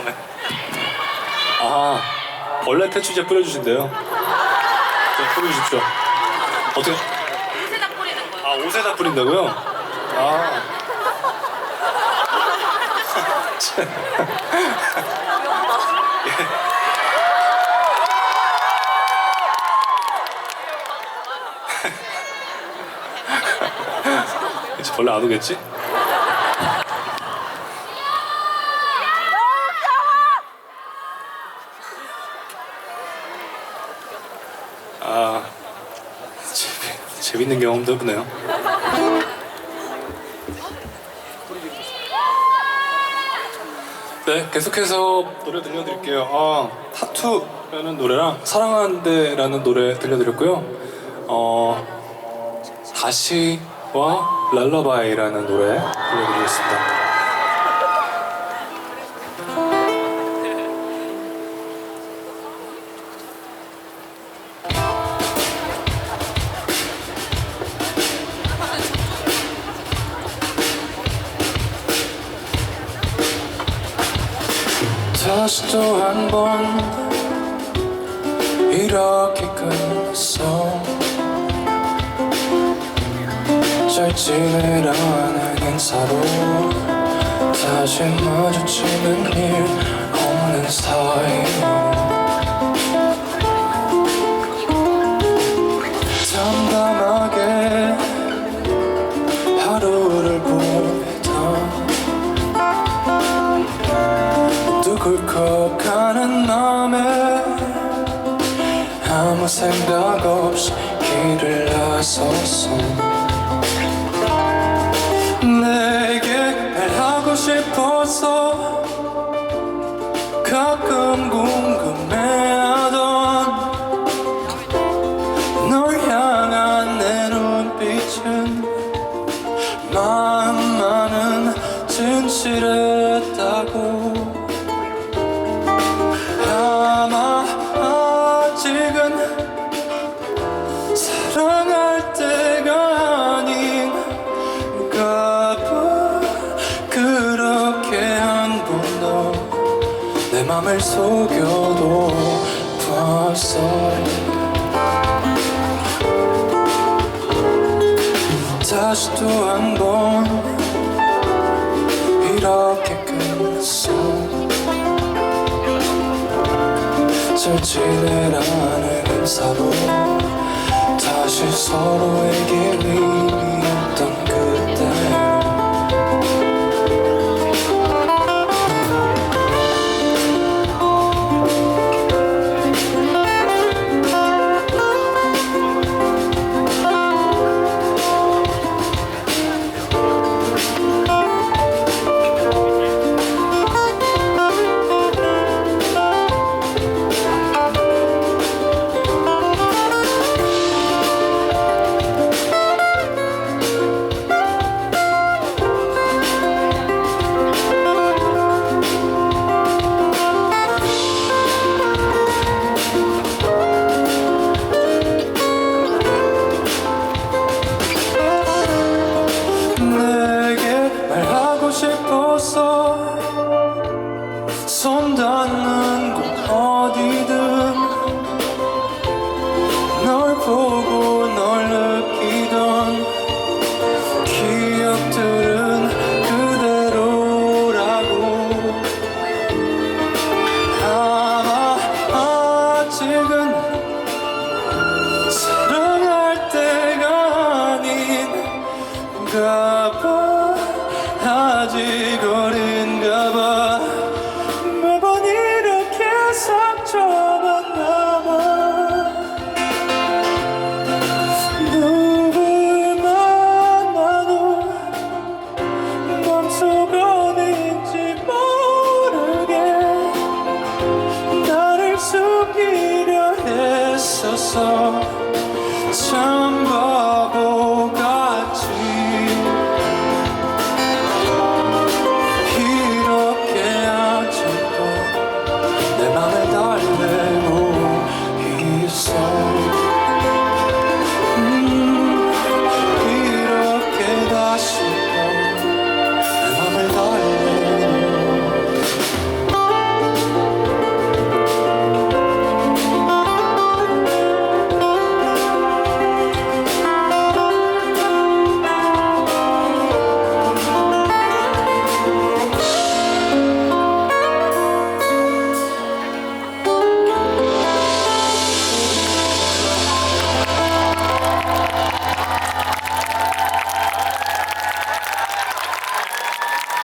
처음에. 아, 벌레 퇴치제 뿌려주신대요. 네, 뿌려주십시오. 어떻게? 옷에다 뿌리는 거예요. 아, 옷에다 뿌린다고요? 아. 벌레 안 오겠지? 아 재미, 재밌는 경험도 해보네요. 네, 계속해서 노래 들려드릴게요. 아, 타투라는 노래랑 사랑하는데라는 노래 들려드렸고요. 어, 다시와 랄라바이라는 노래 들려드리겠습니다. 다시 또 한 번 이렇게 끝났어. 잘 지내라는 인사로. 다시 마주치는 일 없는 사이 담 커가는 맘에 아무 생각 없이 길을 나섰어. 내게 말하고 싶어서 가끔 궁금해하던 널 향한 내 눈빛은 마음만은 진실했 맘을 속여도 봤어 다시 또 한 번 이렇게 끝났어 잘 지내라는 인사로 다시 서로에게 의 싶어서 손 닿는 곳 어디든 널 보고 널 느끼던 기억들은 그대로라고. 아마 아직은 사랑할 때가 아닌가 참